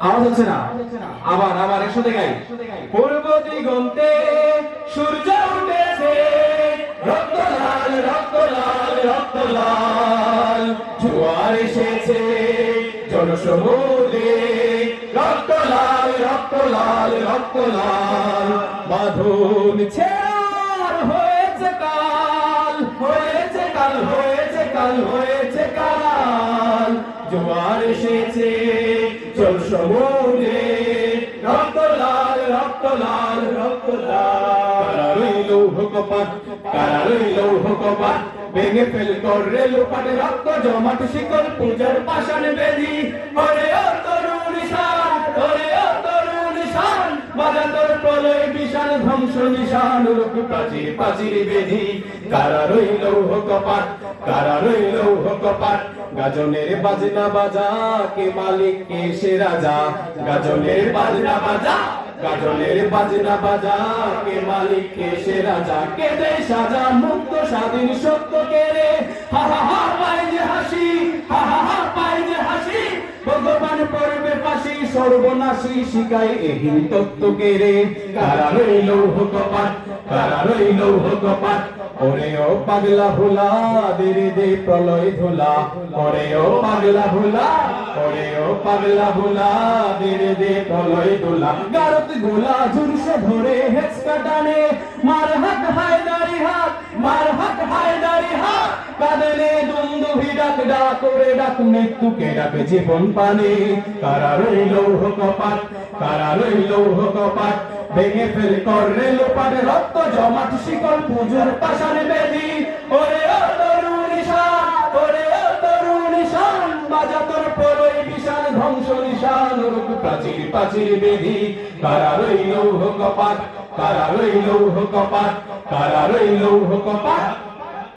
আওয়াজ হচ্ছে না? আবার আবার পূর্ব দিগন্তে সূর্য উঠেছে। জোয়ার এসেছে জনসমুদ্রে। রক্ত লাল রক্ত লাল রক্ত লাল। হয়েছে জোয়ার এসেছে। চল সমুদ্রে, রক্ত লাল রক্ত লাল রক্ত লাল। রইল হুকপাত কারা রইল হুকপাত ভেঙে ফেল করে লোপাটে রক্ত, জমাট শিকল, পূজার পাষাণ বেদি। ওরে ও তরুণ শান ওরে ও তরুণ শান বাজা তোর প্রলয় বিশাল, ধ্বংস নিশান, রূপ প্রাচীর প্রাচীর বেধি কারা রইল হুকপাত কারা রইল হুকপাত গাজনের বাজনা বাজা, কে মালিক, কে সে রাজা? গাজনের বাজনা বাজা, গাজনের বাজনা বাজা, কে মালিক, কে সে রাজা? কে দে সাজা, মুক্ত, স্বাধীন, সত্য কে রে হা হা হা যে হাসি সর্বনাশী শিকায় এহীন তত্ত্ব কে রে। কারা রইল হুকপাত কারা রইল হুকপাত ওরে ও পাগলা ভোলা, দেরে দে প্রলয় ধোলা। ওরে ও পাগলা ভোলা ওরে ও পাগলা ভোলা, দেরে দে প্রলয় ধোলা। গারত গোলা ঝুরসে ধরে হেচকা টানে কাঁদলে দুন্দুভি ডাক ডাক করে ডাক, মৃত্যুকে ডাক জীবন পানে। কারা রইল কপাট কারা রইল কপাট ভেঙে ফেল করলে লোপাট রক্ত জমাট, শিকল পুজোর পাশানে বেদি ওরে কারা রইল কপাট কারা রইল কপাট কারা রইল কপাট